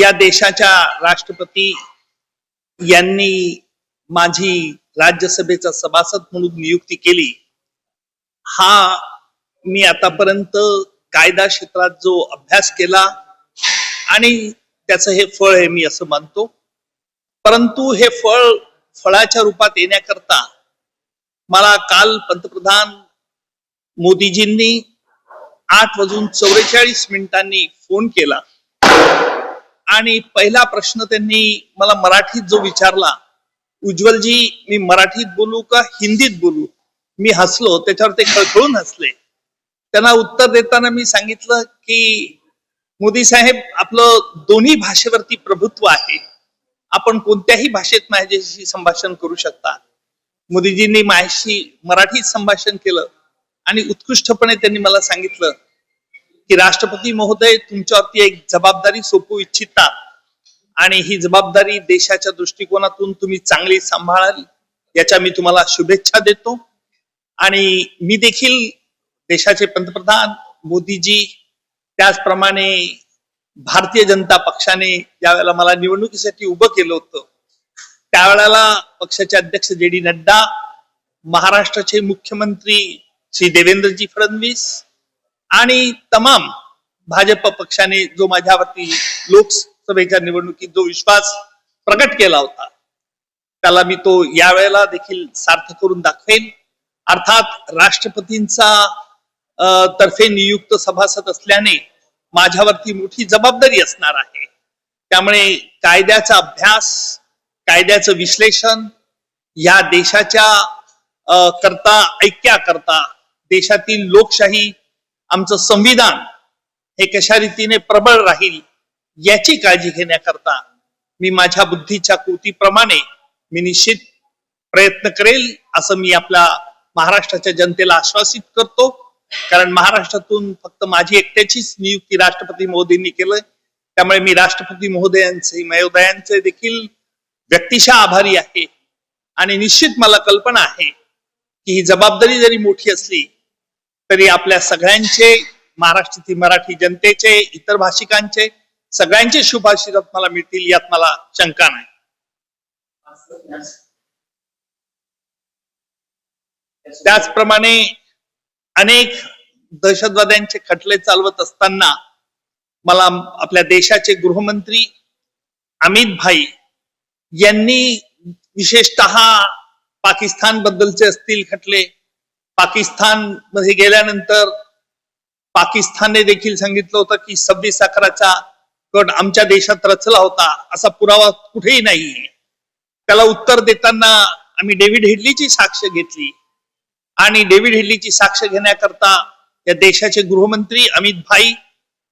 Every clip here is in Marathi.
या देशाच्या राष्ट्रपती यांनी माझी राज्यसभेचा सभासद म्हणून नियुक्ती केली. हा मी आतापर्यंत कायदा क्षेत्रात जो अभ्यास केला आणि त्याचं हे फळ आहे मी असं मानतो. परंतु हे फळ फळाच्या रूपात येण्याकरता मला काल पंतप्रधान मोदीजींनी आठ वाजून चौवेचाळीस मिनिटांनी फोन केला. आणि पहिला प्रश्न त्यांनी मला मराठीत जो विचारला उज्ज्वलजी मी मराठीत बोलू का हिंदीत बोलू? मी हसलो त्याच्यावर ते खळखळून हसले. त्यांना उत्तर देताना मी सांगितलं की मोदी साहेब आपलं दोन्ही भाषेवरती प्रभुत्व आहे. आपण कोणत्याही भाषेत माझ्याशी संभाषण करू शकता. मोदीजींनी माझ्याशी मराठीत संभाषण केलं आणि उत्कृष्टपणे त्यांनी मला सांगितलं की राष्ट्रपती महोदय तुमच्यावरती एक जबाबदारी सोपू इच्छिता आणि ही जबाबदारी देशाच्या दृष्टिकोनातून तुम्ही चांगली सांभाळाल याच्या मी तुम्हाला शुभेच्छा देतो. आणि मी देखील देशाचे पंतप्रधान मोदीजी त्याचप्रमाणे भारतीय जनता पक्षाने ज्यावेळेला मला निवडणुकीसाठी उभं केलं होतं त्यावेळेला पक्षाचे अध्यक्ष जे डी नड्डा महाराष्ट्राचे मुख्यमंत्री श्री देवेंद्रजी फडणवीस आणि तमाम भाजप पक्षाने जो माझ्यावरती लोकसभेच्या निवडणुकीत जो विश्वास प्रकट केला होता त्याला मी तो यावेळेला देखील सार्थ करून दाखवेन. अर्थात राष्ट्रपतींचा तर्फे नियुक्त सभासद असल्याने माझ्यावरती मोठी जबाबदारी असणार आहे. त्यामुळे कायद्याचा अभ्यास कायद्याचं विश्लेषण या देशाच्या करता ऐक्या करता देशातील लोकशाही आमचं संविधान हे कशा रीतीने प्रबळ राहील याची काळजी घेण्याकरता मी माझ्या बुद्धीच्या कृतीप्रमाणे मी निश्चित प्रयत्न करेल असं मी आपल्या महाराष्ट्राच्या जनतेला आश्वासित करतो. कारण महाराष्ट्रातून फक्त माझी एकट्याचीच नियुक्ती राष्ट्रपती मोदींनी केलं त्यामुळे मी राष्ट्रपती महोदयांचे महोदयांचे देखील व्यक्तिशः आभारी आहे. आणि निश्चित मला कल्पना आहे की ही जबाबदारी जरी मोठी असली तरी आपल्या सगळ्यांचे महाराष्ट्रातील मराठी जनतेचे इतर भाषिकांचे सगळ्यांचे शुभाशीर्वाद मला मिळतील यात मला शंका नाही. त्याचप्रमाणे अनेक दहशतवाद्यांचे खटले चालवत असताना मला आपल्या देशाचे गृहमंत्री अमित भाई यांनी विशेषतः पाकिस्तान बद्दलचे असतील खटले पाकिस्तानमध्ये गेल्यानंतर पाकिस्तानने देखील सांगितलं होतं की सव्वीस अकराचा कट आमच्या देशात रचला होता असा पुरावा कुठेही नाहीये त्याला उत्तर देताना आम्ही डेव्हिड हेडलीची साक्ष घेतली. आणि डेव्हिड हेडलीची साक्ष घेण्याकरता या देशाचे गृहमंत्री अमित भाई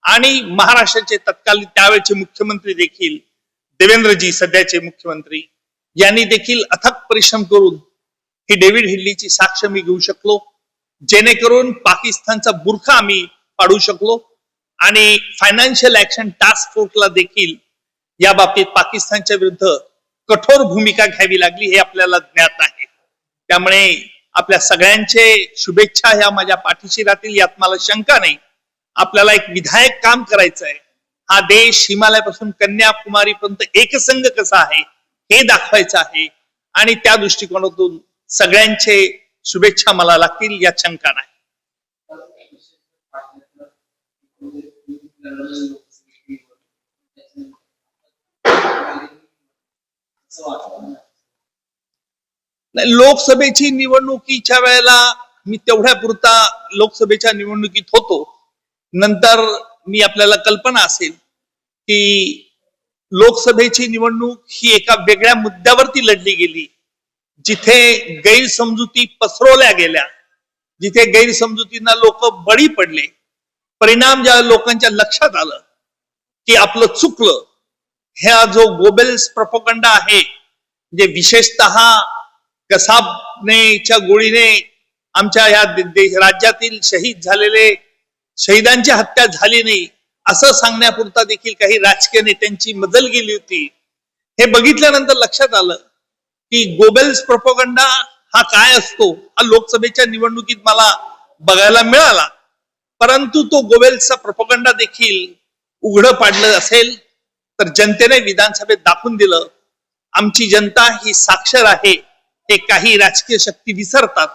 आणि महाराष्ट्राचे तत्कालीन त्यावेळचे मुख्यमंत्री देखील देवेंद्रजी सध्याचे मुख्यमंत्री यांनी देखील अथक परिश्रम करून ही डेव्हिड हिल्लीची साक्ष मी घेऊ शकलो. जेणेकरून पाकिस्तानचा बुरखा आम्ही पाडू शकलो. आणि फायनान्शियल ऍक्शन टास्क फोर्सला देखील या बाबतीत पाकिस्तानच्या विरुद्ध कठोर भूमिका घ्यावी लागली हे आपल्याला ज्ञात आहे. त्यामुळे आपल्या सगळ्यांचे शुभेच्छा ह्या माझ्या पाठीशी राहतील यात मला शंका नाही. आपल्याला एक विधायक काम करायचं आहे हा देश हिमालयापासून कन्याकुमारीपर्यंत एकसंघ कसा आहे हे दाखवायचं आहे. आणि त्या दृष्टिकोनातून सगळ्यांचे शुभेच्छा मला लागतील यात शंका नाही. नाही, लोकसभेची निवडणुकीच्या वेळेला मी तेवढ्या पुरता लोकसभेच्या निवडणुकीत होतो. नंतर मी आपल्याला कल्पना असेल की लोकसभेची निवडणूक ही एका वेगळ्या मुद्द्यावरती लढली गेली. जिथे गैरसमजुती पसरवल्या गेल्या जिथे गैरसमजुतींना लोक बळी पडले परिणाम ज्या लोकांच्या लक्षात आलं की आपलं चुकलं ह्या जो गोबेल्स प्रपोकंडा आहे जे विशेषतः कसाबनेच्या गोळीने आमच्या या राज्यातील शहीद झालेले शहीदांची हत्या झाली नाही असं सांगण्यापुरता देखील काही राजकीय नेत्यांची मजल गेली होती. हे बघितल्यानंतर लक्षात आलं की गोबेल्स प्रपोगंडा हा काय असतो? हा लोकसभेच्या निवडणुकीत मला बघायला मिळाला. परंतु तो गोबेल्सचा प्रपोगंडा देखील उघडं पाडलं असेल तर जनतेने विधानसभेत दाखवून दिलं आमची जनता ही साक्षर आहे हे काही राजकीय शक्ती विसरतात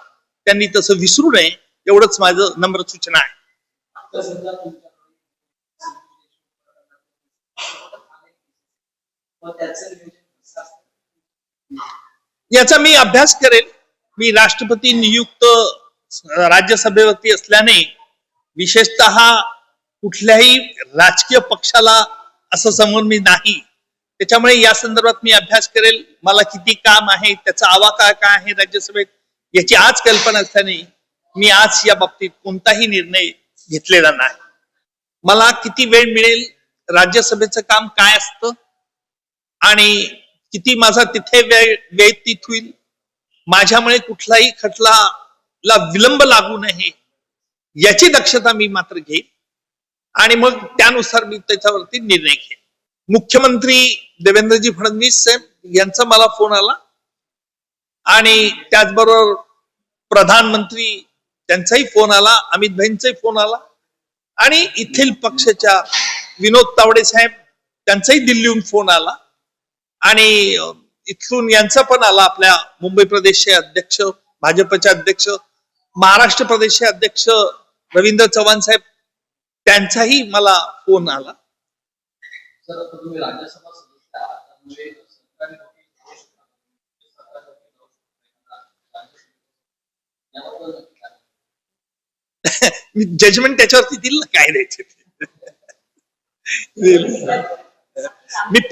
त्यांनी तसं विसरू नये एवढंच माझं नम्र सूचना आहे. त्याचं नियोजन असतं? याचा मी अभ्यास करेल. मी राष्ट्रपती नियुक्त राज्यसभेवरती असल्याने विशेषतः कुठल्याही राजकीय पक्षाला असं समोर मी नाही. त्याच्यामुळे या संदर्भात मी अभ्यास करेल. मला किती काम आहे त्याचा आवाका काय आहे राज्यसभेत याची आज कल्पना असल्याने मी आज या बाबतीत कोणताही निर्णय घेतलेला नाही. मला किती वेळ मिळेल राज्यसभेचं काम काय असतं आणि किती माझा तिथे वेळ व्यतीत होईल? माझ्यामुळे कुठलाही खटला ला विलंब लागू नये याची दक्षता मी मात्र घेईन. आणि मग त्यानुसार मी त्याच्यावरती निर्णय घेईन. मुख्यमंत्री देवेंद्रजी फडणवीस साहेब यांचा मला फोन आला. आणि त्याचबरोबर प्रधानमंत्री त्यांचाही फोन आला अमित भाईंचाही फोन आला. आणि इथील पक्षाच्या विनोद तावडे साहेब त्यांचाही दिल्लीहून फोन आला. आणि इथून यांचा पण आला आपल्या मुंबई प्रदेशचे अध्यक्ष भाजपचे अध्यक्ष महाराष्ट्र प्रदेशचे अध्यक्ष रवींद्र चव्हाण साहेब त्यांचाही मला फोन आला काय? मी जजमेंट त्याच्यावरती दिलं ना काय द्यायचे. मी